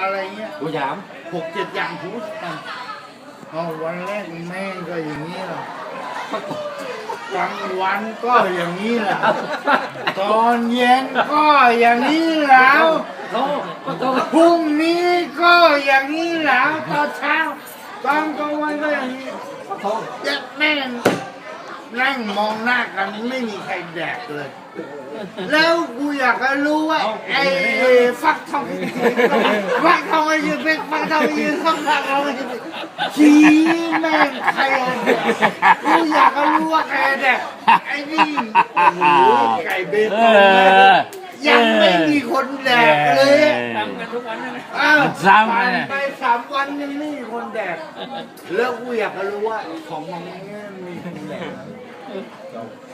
อะไรเงี้ยกูถามหกเจ็ดอย่างผมก็ทำเอาวันแรกแม่งก็อย่างนี้แหละกลางวันก็อย่างนี้แหละตอนเย็นก็อย่างนี้แล้วเขาเขาเขาพรุ่งนี้ก็อย่างนี้แล้วตอนเช้าตอนกลางวันก็อย่างนี้เขายัดแม่งนั่งมองหน้ากันไม่มีใครแดกเลย แล้วกูอยากจะรู้ว่าไอ้ฟักทองฟักทองไอ้ยืนเป็นฟักทองไอ้ยืนข้างหลังเราชี้แม่งใครอะแดกกูอยากจะรู้ว่าใครอะแดกไอ้นี่โอ้โหไก่เบตงนะยังไม่มีคนแดกเลยทำกันทุกวันนะอ้าวซ้ำผ่านเลยไปสามวันยังไม่มีคนแดกแล้วกูอยากจะรู้ว่าของมันเนี่ยมีคนแดก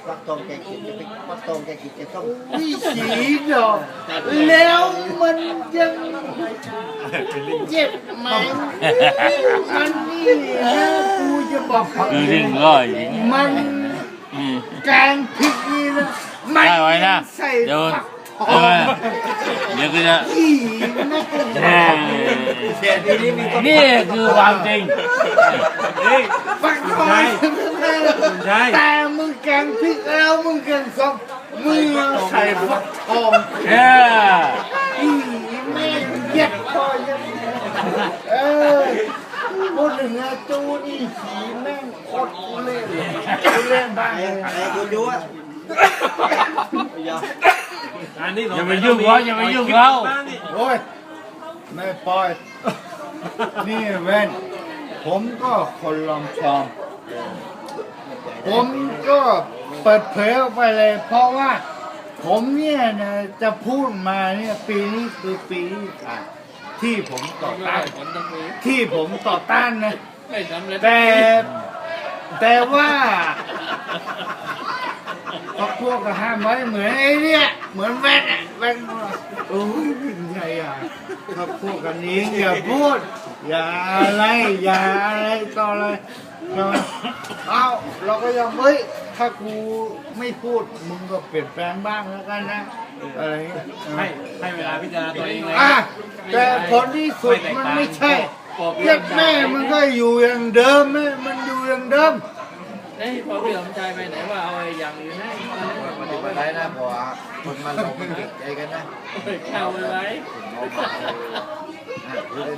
ฟักทองแกกินจะเป็นฟักทองแกกินจะต้องวิสีดอกแล้วมันยังเจ็บไหมมันนี่นะกูจะบอกเขาคือถึงก็อย่างนี้มันอืมแกงพริกนี่นะมันได้ไว้นะใส่เดี๋ยว ผักทเอองอเดี๋ยวก็จะอีแม่เออเสียดีนี่มีก็นี่คือความจริงผักทองแต่มึงแกงพริกแล้วมึงแกงส้มมึงใส่ผักทองเอออีแม่งเย็ดคอยังเออพูดถึงอาจูนี่สีแม่งโคตรทุเล่นเลยทุเล่นบ้างไอ้ไอ้คุณดูอะ อันนี้อย่าไปยุ่งเขาอย่าไปยุ่งเขาโอ้ยไม่ปล่อย นี่เว้นผมก็คนลองชอมผมก็เปิดเผยออกไปเลยเพราะว่า ผมเนี่ยนะจะพูดมาเนี่ยปีนี้คือปีที่ผ่านที่ผมต่อต้านผลต้องมีที่ผมต่อต้านนะไม่สำเร็จแต่แต่ว่าก็พวกก็ห้ามไว้เหมือนไอ้เนี่ย เหมือนแว่นอะแว่นว่าโอ้ยเป็นไงอะถ้าพวกกันนี้อย่าพูด อย่าอะไรอย่าอะไรต่ออะไรเราเอาเราก็ยังเฮ้ยถ้ากูไม่พูดมึงก็เปลี่ยนแปลงบ้างแล้วกันนะอะไรเงี้ยให้ให้เวลาพิจารณาตัวเองเลยอะแต่ผลที่สุดมันไม่ใช่เย็ดแม่มันก็อยู่อย่างเดิมแม่มันอยู่อย่างเดิม เฮ้ยพอพี่สมชายไปไหนว่าเอาไอ้อย่างอื่นให้ปฏิบัติได้นะเพราะว่าคนมันลงเก่งใจกันนะเข้าไปไว้เอามาเลย